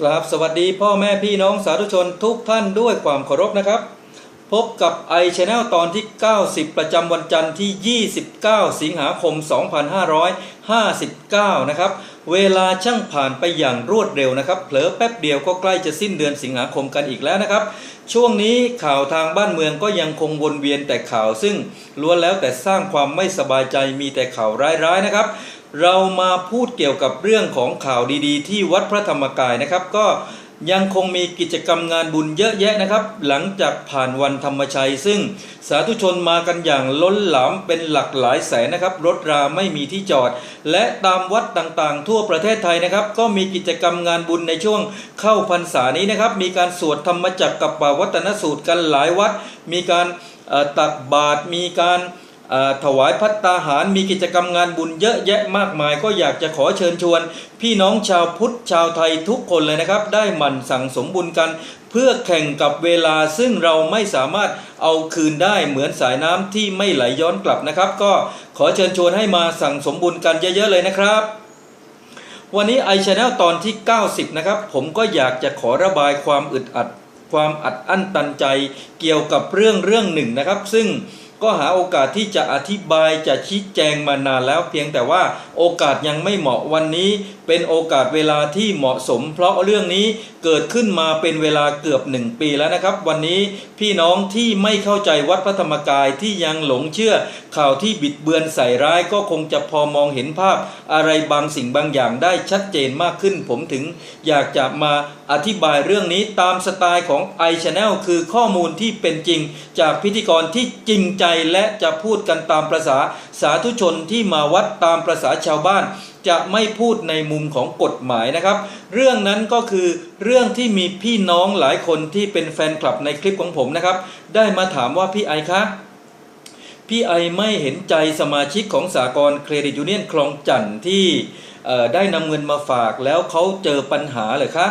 กราบสวัสดีพ่อแม่พี่น้องสาธุชนทุกท่านด้วยความเคารพนะครับ พบกับ i Channel ตอนที่ 90 ประจำวันจันทร์ที่ 29 สิงหาคม 2559 นะครับ เวลาช่างผ่านไปอย่างรวดเร็วนะครับ เผลอแป๊บเดียวก็ใกล้จะสิ้นเดือนสิงหาคมกันอีกแล้วนะครับ ช่วงนี้ข่าวทางบ้านเมืองก็ยังคงวนเวียนแต่ข่าวซึ่งล้วนแล้วแต่สร้างความไม่สบายใจมีแต่ข่าวร้ายๆนะครับ เรามาพูดเกี่ยวกับเรื่องของข่าวดีๆ ที่วัดพระธรรมกายนะครับ ก็ยังคงมีกิจกรรมงานบุญเยอะแยะนะครับ หลังจากผ่านวันธรรมชัย ซึ่งสาธุชนมากันอย่างล้นหลามเป็นหลักหลายแสนนะครับ รถราไม่มีที่จอด และตามวัดต่างๆ ทั่วประเทศไทยนะครับ ก็มีกิจกรรมงานบุญในช่วงเข้าพรรษานี้นะครับ มีการสวดธรรมจักรกับปาวัตนสูตรกันหลายวัด มีการตักบาตรมีการ ถวายพัตตาหารมีกิจกรรมงานบุญเยอะแยะมากมาย ก็อยากจะขอเชิญชวน พี่น้องชาวพุทธชาวไทยทุกคนเลยนะครับ ได้หมั่นสั่งสมบุญกัน เพื่อแข่งกับเวลาซึ่งเราไม่สามารถเอาคืนได้เหมือนสายน้ำที่ไม่ไหลย้อนกลับนะครับ ก็ขอเชิญชวนให้มาสั่งสมบุญกันเยอะๆเลยนะครับวันนี้ i Channel ตอนที่ 90 นะครับ ผมก็อยากจะขอระบายความอึดอัด ความอัดอั้นตันใจ เกี่ยวกับเรื่องเรื่องหนึ่งนะครับ ซึ่ง ก็หาโอกาสที่จะอธิบายจะชี้แจงมานานแล้ว เพียงแต่ว่าโอกาสยังไม่เหมาะวันนี้ เป็นโอกาสเวลาที่เหมาะสม เพราะเรื่องนี้เกิดขึ้นมาเป็นเวลาเกือบหนึ่งปีแล้วนะครับ วันนี้พี่น้องที่ไม่เข้าใจวัดพระธรรมกายที่ยังหลงเชื่อ ข่าวที่บิดเบือนใส่ร้ายก็คงจะพอมองเห็นภาพ อะไรบางสิ่งบางอย่างได้ชัดเจนมากขึ้น ผมถึงอยากจะมา อธิบายเรื่องนี้ตามสไตล์ของ i Channel คือข้อมูลที่เป็นจริง จากพิธีกรที่จริงใจและจะพูดกันตามประษาสาธุชนที่มาวัดตามประษาชาวบ้าน จะไม่พูดในมุมของกฎหมายนะครับ เรื่องนั้นก็คือเรื่องที่มีพี่น้องหลายคนที่เป็นแฟนคลับในคลิปของผมนะครับ ได้มาถามว่าพี่ไอคะพี่ไอไม่เห็นใจสมาชิกของสากลเครดิตยูเนียนคลองจันทร์ที่ได้นำเงินมาฝากแล้วเขาเจอปัญหาเหรอคะ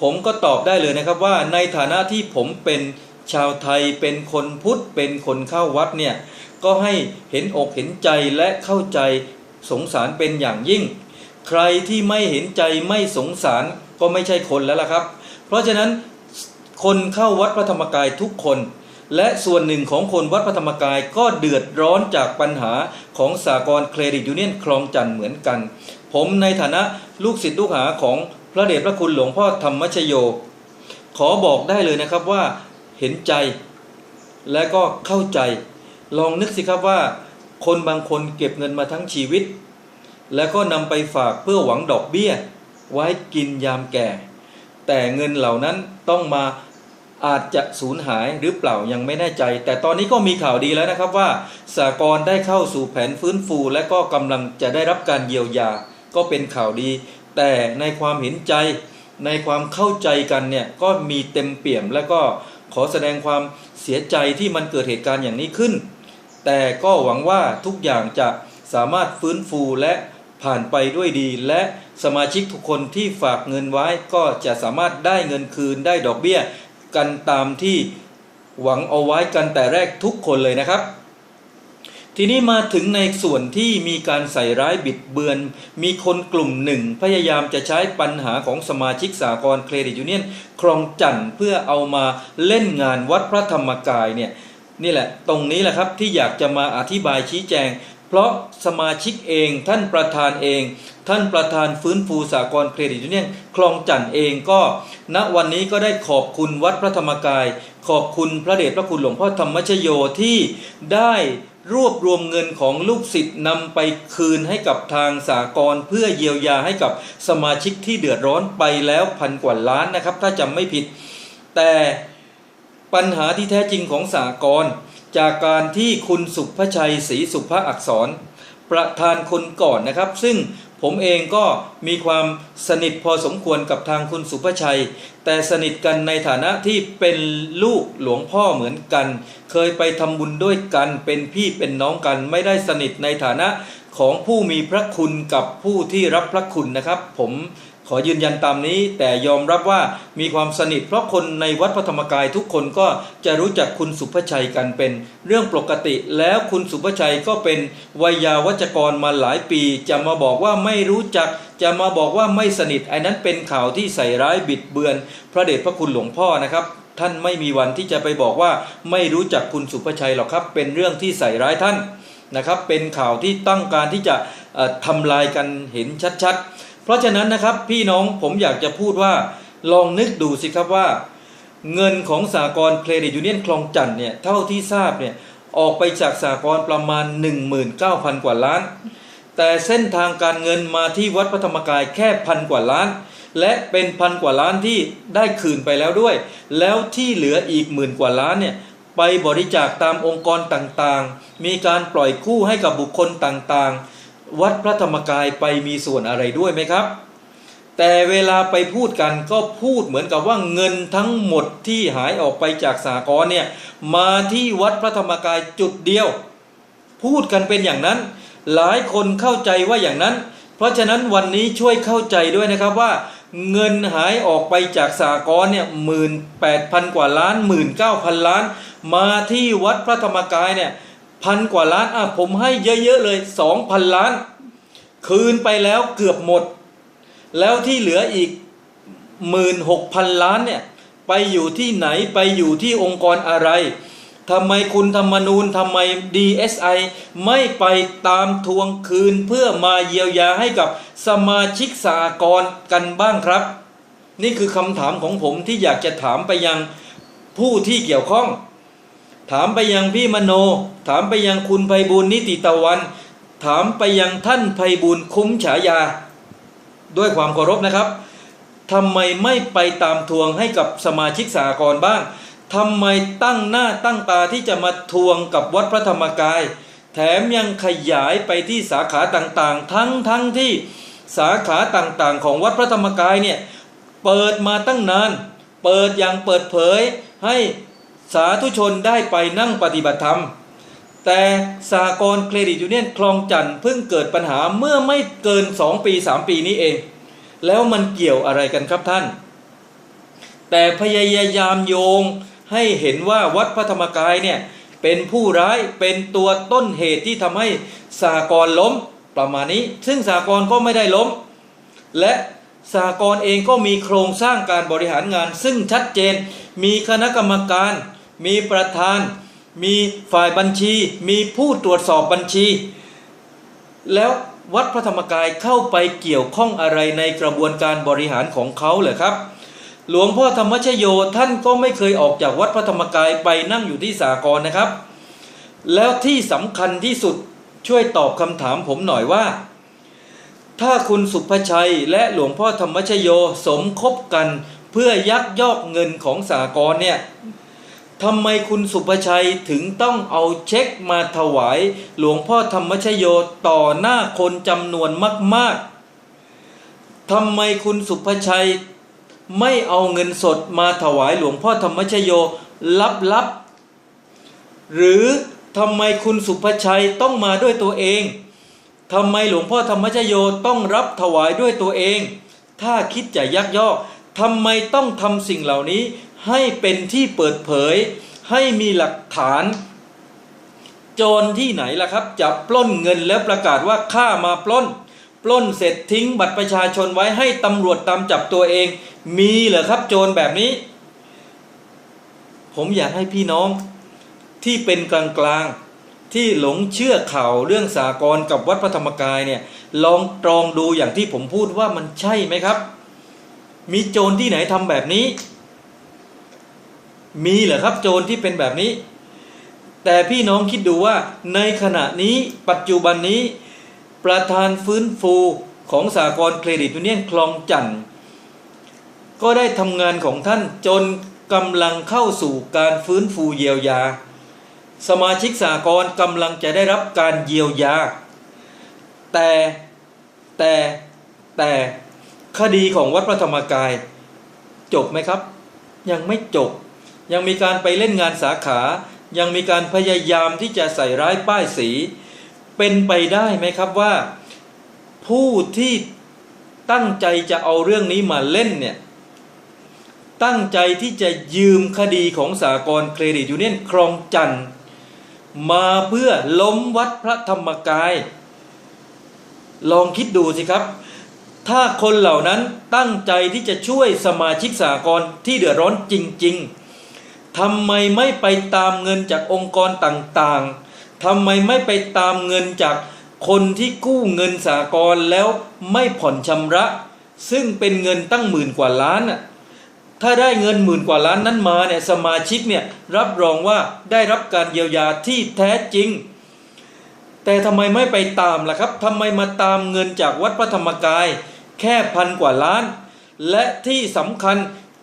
ผมก็ตอบได้เลยนะครับว่าในฐานะที่ผมเป็นชาวไทยเป็นคนพุทธเป็นคนเข้าวัดเนี่ยก็ให้เห็นอกเห็นใจและเข้าใจสงสารเป็นอย่างยิ่ง ใครที่ไม่เห็นใจไม่สงสารก็ไม่ใช่คนแล้วล่ะครับ เพราะฉะนั้นคนเข้าวัดพระธรรมกายทุกคน และส่วนหนึ่งของคนวัดพระธรรมกายก็เดือดร้อนจากปัญหาของสากลเครดิตยูเนียนคลองจันทร์เหมือนกัน ผมในฐานะลูกศิษย์ลูกหาของ ระเดชพระคุณหลวงพ่อธรรมชโย ขอบอกได้เลยนะครับว่าเห็นใจและก็เข้าใจ ลองนึกสิครับว่า คนบางคนเก็บเงินมาทั้งชีวิต แล้วก็นำไปฝากเพื่อหวังดอกเบี้ย ไว้กินยามแก่ แต่เงินเหล่านั้นต้องมาอาจจะสูญหายหรือเปล่ายังไม่แน่ใจ แต่ตอนนี้ก็มีข่าวดีแล้วนะครับว่าสากลได้เข้าสู่แผนฟื้นฟู และก็กำลังจะได้รับการเยียวยา ก็เป็นข่าวดี แต่ในความเห็นใจในความเข้าใจกันเนี่ยก็มีเต็มเปี่ยม และก็ขอแสดงความเสียใจที่มันเกิดเหตุการณ์อย่างนี้ขึ้น แต่ก็หวังว่าทุกอย่างจะสามารถฟื้นฟูและผ่านไปด้วยดี และสมาชิกทุกคนที่ฝากเงินไว้ก็จะสามารถได้เงินคืนได้ดอกเบี้ย กันตามที่หวังเอาไว้กันแต่แรกทุกคนเลยนะครับ ทีนี้มาถึงในส่วนที่มีการใส่ร้ายบิดเบือน มีคนกลุ่มหนึ่ง พยายามจะใช้ปัญหาของสมาชิกสากลเครดิตยูเนียนคลองจันทร์เพื่อเอามาเล่นงานวัดพระธรรมกายเนี่ยนี่แหละตรงนี้แหละครับที่อยากจะมาอธิบายชี้แจง เพราะสมาชิกเองท่านประธานเอง ท่านประธานฟื้นฟูสากลเครดิตยูเนียนคลองจันทร์เองก็ณวันนี้ก็ได้ขอบคุณวัดพระธรรมกาย ขอบคุณพระเดชพระคุณหลวงพ่อธรรมชโยที่ได้ รวบรวมเงินของลูกศิษย์นำไปคืนให้กับทางสากลเพื่อเยียวยาให้กับสมาชิกที่เดือดร้อนไปแล้วพันกว่าล้านนะครับ ถ้าจำไม่ผิด แต่ปัญหาที่แท้จริงของสากลจากการที่คุณสุภชัยศรีสุภอักษร ประธานคนก่อนนะครับ ซึ่ง ผมเองก็มีความสนิทพอสมควรกับทางคุณสุภชัย แต่สนิทกันในฐานะที่เป็นลูกหลวงพ่อเหมือนกัน เคยไปทำบุญด้วยกันเป็นพี่เป็นน้องกันไม่ได้สนิทในฐานะของผู้มีพระคุณกับผู้ที่รับพระคุณนะครับ ผม ขอยืนยันตามนี้ แต่ยอมรับว่ามีความสนิท เพราะคนในวัดพระธรรมกายทุกคนก็จะรู้จักคุณสุภชัยกันเป็น เรื่องปกติแล้วคุณสุภชัยก็เป็นวัยาวัจกรมาหลายปี จะมาบอกว่าไม่รู้จัก จะมาบอกว่าไม่สนิทไอ้นั้นเป็นข่าวที่ใส่ร้ายบิดเบือน พระเดชพระคุณหลวงพ่อนะครับท่านไม่มีวันที่จะไปบอกว่าไม่รู้จักคุณสุภชัยหรอกครับ เป็นเรื่องที่ใส่ร้ายท่านนะครับ เป็นข่าวที่ตั้งการที่จะเอ่อทำลายกันเห็นชัดๆ เพราะฉะนั้นนะครับพี่น้องผมอยากจะพูดว่าลองนึกดูสิครับว่า เงินของสากลเครดิตยูเนียนคลองจันทน์เนี่ยเท่าที่ทราบเนี่ยออกไปจากสากลประมาณ 19,000 กว่าล้าน แต่เส้นทางการเงินมาที่วัดพระธรรมกายแค่พันกว่าล้าน และเป็นพันกว่าล้านที่ได้คืนไปแล้วด้วย แล้วที่เหลืออีกหมื่นกว่าล้านเนี่ยไปบริจาคตามองค์กรต่างๆ มีการปล่อยกู้ให้กับบุคคลต่างๆ วัดพระธรรมกายไปมีส่วนอะไรด้วยไหมครับ แต่เวลาไปพูดกันก็พูดเหมือนกับว่าเงินทั้งหมดที่หายออกไปจากสากลเนี่ยมาที่วัดพระธรรมกายจุดเดียว พูดกันเป็นอย่างนั้น หลายคนเข้าใจว่าอย่างนั้น เพราะฉะนั้นวันนี้ช่วยเข้าใจด้วยนะครับว่าเงินหายออกไปจากสากลเนี่ยหมื่นแปดพันกว่าล้านหมื่นเก้าพันล้าน มาที่วัดพระธรรมกายเนี่ย พันกว่าล้านอะผมให้เยอะๆเลยสองพันล้าน คืนไปแล้วเกือบหมด แล้วที่เหลืออีกหมื่นหกพันล้านเนี่ยไปอยู่ที่ไหนไปอยู่ที่องค์กรอะไรทำไมคุณธรรมนูญทำไม DSI ไม่ไปตามทวงคืนเพื่อมาเยียวยาให้กับสมาชิกสากลกันบ้างครับ นี่คือคำถามของผมที่อยากจะถามไปยังผู้ที่เกี่ยวข้อง ถามไปยังพี่มโน ถามไปยังคุณไพบูลนิติตะวัน ถามไปยังท่านไพบูลคุ้มฉายา ด้วยความเคารพนะครับทำไมไม่ไปตามทวงให้กับสมาชิกสากลบ้างทำไมตั้งหน้าตั้งตาที่จะมาทวงกับวัดพระธรรมกาย แถมยังขยายไปที่สาขาต่างๆ ทั้งทั้งที่สาขาต่างๆ ของวัดพระธรรมกายเนี่ยเปิดมาตั้งนาน เปิดอย่างเปิดเผยให้ สาธุชนได้ไปนั่งปฏิบัติธรรม แต่สากลเครดิตยูเนียนคลองจันทน์เพิ่งเกิดปัญหาเมื่อไม่เกิน 2 ปี 3 ปีนี้เอง แล้วมันเกี่ยวอะไรกันครับท่าน แต่พยายามโยงให้เห็นว่าวัดพระธรรมกายเนี่ยเป็นผู้ร้ายเป็นตัวต้นเหตุที่ทำให้สากลล้มประมาณนี้ ซึ่งสากลก็ไม่ได้ล้ม และสากลเองก็มีโครงสร้างการบริหารงาน ซึ่งชัดเจนมีคณะกรรมการ มีประธาน มีฝ่ายบัญชี มีผู้ตรวจสอบบัญชี แล้ววัดพระธรรมกายเข้าไปเกี่ยวข้องอะไรในกระบวนการบริหารของเขาเหรอครับ หลวงพ่อธรรมชโยท่านก็ไม่เคยออกจากวัดพระธรรมกายไปนั่งอยู่ที่สากลนะครับ แล้วที่สำคัญที่สุดช่วยตอบคำถามผมหน่อยว่า ถ้าคุณสุภชัยและหลวงพ่อธรรมชโยสมคบกันเพื่อยักยอกเงินของสากลเนี่ย ทำไมคุณสุภชัยถึงต้องเอาเช็คมาถวาย หลวงพ่อธรรมชโยต่อหน้าคนจำนวนมาก ๆทำไมคุณสุภชัยไม่เอาเงินสดมาถวายหลวงพ่อธรรมชโยลับๆหรือทำไมคุณสุภชัยต้องมาด้วยตัวเองทำไมหลวงพ่อธรรมชโยต้องรับถวายด้วยตัวเอง ถ้าคิดจะยักยอกทำไมต้องทำสิ่งเหล่านี้ ให้เป็นที่เปิดเผย ให้มีหลักฐาน โจรที่ไหนล่ะครับ จะปล้นเงินแล้วประกาศว่าข้ามาปล้น ปล้นเสร็จทิ้งบัตรประชาชนไว้ให้ตำรวจตามจับตัวเอง มีเหรอครับ โจรแบบนี้ ผมอยากให้พี่น้องที่เป็นกลางๆที่หลงเชื่อข่าวเรื่องสากลกับวัดพระธรรมกายเนี่ยลองตรองดูอย่างที่ผมพูดว่ามันใช่ไหมครับ มีโจรที่ไหนทำแบบนี้ มีเหรอครับโจรที่เป็นแบบนี้ แต่พี่น้องคิดดูว่าในขณะนี้ปัจจุบันนี้ ประธานฟื้นฟูของสากลเครดิตยูเนียนคลองจันทน์ก็ได้ทำงานของท่านจนกำลังเข้าสู่การฟื้นฟูเยียวยา สมาชิกสากลกำลังจะได้รับการเยียวยา แต่แต่แต่คดีของวัดพระธรรมกาย จบไหมครับ ยังไม่จบ ยังมีการไปเล่นงานสาขา ยังมีการพยายามที่จะใส่ร้ายป้ายสี เป็นไปได้ไหมครับว่า ผู้ที่ตั้งใจจะเอาเรื่องนี้มาเล่นเนี่ยตั้งใจที่จะยืมคดีของสากลเครดิตยูเนียนครองจันทร์มาเพื่อล้มวัดพระธรรมกาย ลองคิดดูสิครับ ถ้าคนเหล่านั้นตั้งใจที่จะช่วยสมาชิกสากลที่เดือดร้อนจริง ๆ ทำไมไม่ไปตามเงินจากองค์กรต่างๆทำไมไม่ไปตามเงินจากคนที่กู้เงินสากลแล้วไม่ผ่อนชำระ ซึ่งเป็นเงินตั้งหมื่นกว่าล้านน่ะถ้าได้เงินหมื่นกว่าล้านนั้นมาเนี่ยสมาชิกเนี่ยรับรองว่าได้รับการเยียวยาที่แท้จริง แต่ทำไมไม่ไปตามล่ะครับทำไมมาตามเงินจากวัดพระธรรมกาย แค่พันกว่าล้าน และที่สำคัญ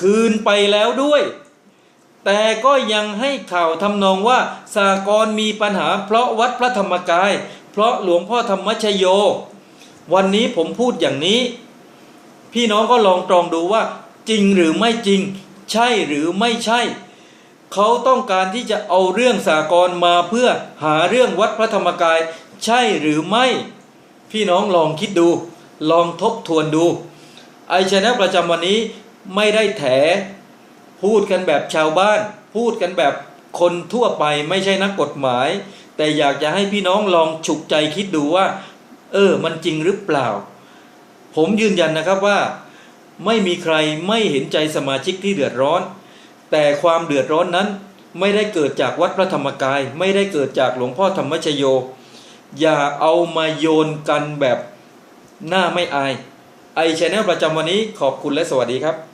คืนไปแล้วด้วย แต่ก็ยังให้ข่าวทำนองว่าสากรมีปัญหาเพราะวัดพระธรรมกาย เพราะหลวงพ่อธรรมชโย วันนี้ผมพูดอย่างนี้ พี่น้องก็ลองตรองดูว่า จริงหรือไม่จริง ใช่หรือไม่ใช่ เขาต้องการที่จะเอาเรื่องสากลมาเพื่อหาเรื่องวัดพระธรรมกาย ใช่หรือไม่ พี่น้องลองคิดดู ลองทบทวนดู ไอชแนลประจำวันนี้ไม่ได้แถ พูดกันแบบชาวบ้าน พูดกันแบบคนทั่วไปไม่ใช่นักกฎหมาย แต่อยากจะให้พี่น้องลองฉุกใจคิดดูว่า เออ มันจริงหรือเปล่า ผมยืนยันนะครับว่า ไม่มีใครไม่เห็นใจสมาชิกที่เดือดร้อน แต่ความเดือดร้อนนั้นไม่ได้เกิดจากวัดพระธรรมกาย ไม่ได้เกิดจากหลวงพ่อธรรมชโย อย่าเอามาโยนกันแบบหน้าไม่อาย ไอชแนลประจำวันนี้ขอบคุณและสวัสดีครับ